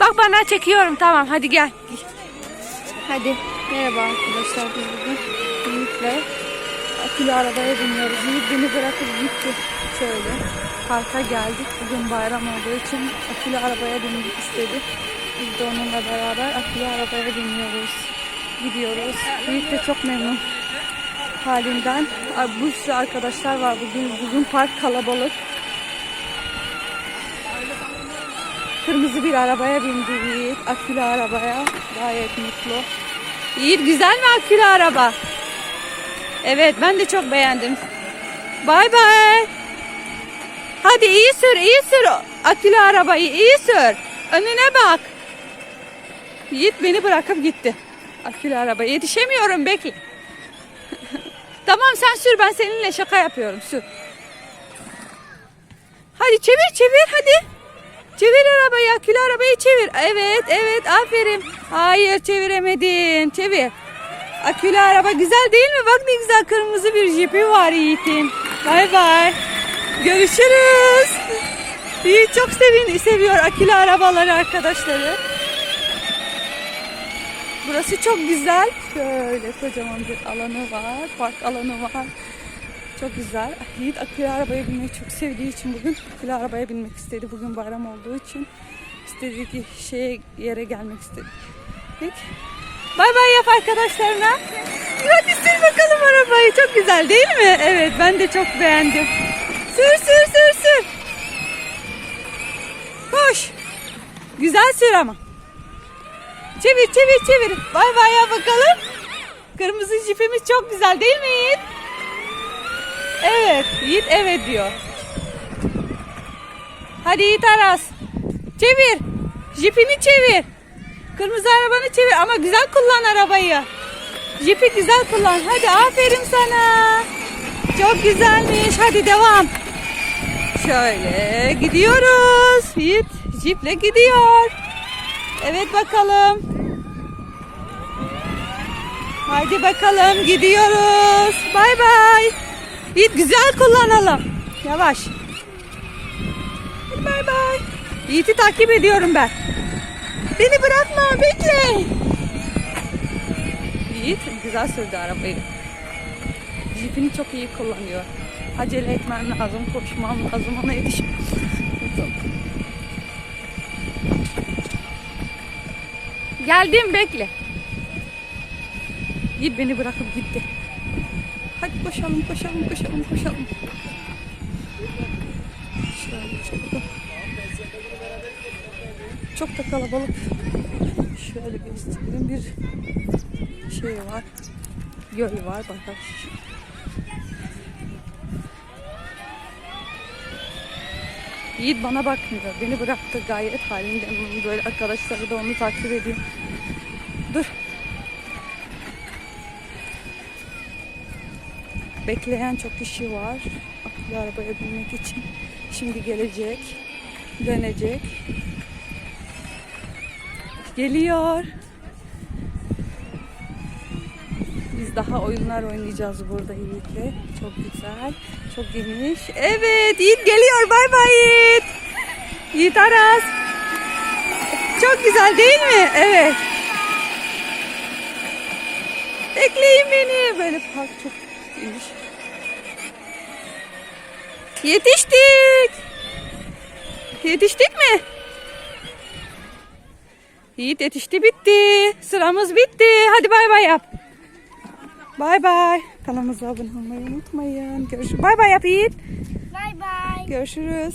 Bak bana çekiyorum tamam hadi gel. Hadi merhaba arkadaşlar biz bugün Yiğit'le akülü arabaya biniyoruz. Yiğit beni bırakıp gitti. Şöyle parka geldik. Bugün bayram olduğu için akülü arabaya binmek istedi. Biz de onunla beraber akülü arabaya biniyoruz. Gidiyoruz. Yiğit de çok memnun halinden. Ay, Bu sürü arkadaşlar var bugün. Bugün park kalabalık. Kırmızı bir arabaya bindi Yiğit. Akülü arabaya. Gayet mutlu. Yiğit güzel mi akülü araba? Evet ben de çok beğendim. Bay bay. Hadi iyi sür iyi sür akülü arabayı iyi sür. Önüne bak. Yiğit beni bırakıp gitti. Akülü arabaya yetişemiyorum bekle. tamam sen sür ben seninle şaka yapıyorum sür. Hadi çevir çevir hadi. Çevir arabayı, akülü arabayı çevir. Evet, evet, aferin. Hayır, çeviremedin. Çevir. Akülü araba güzel değil mi? Bak ne güzel kırmızı bir jipi var Yiğit'in. Bay bay. Görüşürüz. Yiğit çok sevin, seviyor akülü arabaları arkadaşları. Burası çok güzel. Şöyle kocaman bir alanı var. Park alanı var. Çok güzel. Yiğit akülü arabaya binmeyi çok sevdiği için bugün akülü arabaya binmek istedi. Bugün bayram olduğu için istediği ki şeye yere gelmek istedi. Bay bay yap arkadaşlarına. Hadi sür bakalım arabayı. Çok güzel değil mi? Evet ben de çok beğendim. Sür sür sür sür. Koş. Güzel sür ama. Çevir çevir çevir. Bay bay yap bakalım. Kırmızı jipimiz çok güzel değil mi Yiğit? Evet. Yiğit evet diyor. Hadi Yiğit Aras. Çevir. Jipini çevir. Kırmızı arabanı çevir ama güzel kullan arabayı. Jipi güzel kullan. Hadi aferin sana. Çok güzelmiş. Hadi devam. Şöyle gidiyoruz. Yiğit jiple gidiyor. Evet bakalım. Haydi bakalım gidiyoruz. Yiğit güzel kullanalım. Yavaş. Bay bay. Yiğit'i takip ediyorum ben. Beni bırakma bekle. Yiğit güzel sürdü arabayı. Jipini çok iyi kullanıyor. Acele etmem lazım, koşmam lazım, ona yetişmem. Geldim bekle. Yiğit beni bırakıp gitti. Hadi koşalım, koşalım, koşalım, koşalım. Çok da kalabalık. Şöyle göstereyim. Bir şey var. Göl var. Bak Yiğit bana bakmıyor. Beni bıraktı gayet halinde. Böyle arkadaşları da onu takip ediyor. Dur. Bekleyen çok kişi var. Akıllı arabaya binmek için. Şimdi gelecek. Dönecek. Geliyor. Biz daha oyunlar oynayacağız burada Yiğit'le. Çok güzel. Çok geniş. Evet Yiğit geliyor. Bay bay Yiğit. Yiğit Aras. Çok güzel değil mi? Evet. Bekleyin beni. Böyle park çok geniş. Yetiştik. Yetiştik mi? Yiğit yetişti bitti. Sıramız bitti. Hadi bay bay yap. Bay bay. Kanalımıza abone olmayı unutmayın. Görüşürüz. Bay bay yap Yiğit. Bay bay. Görüşürüz.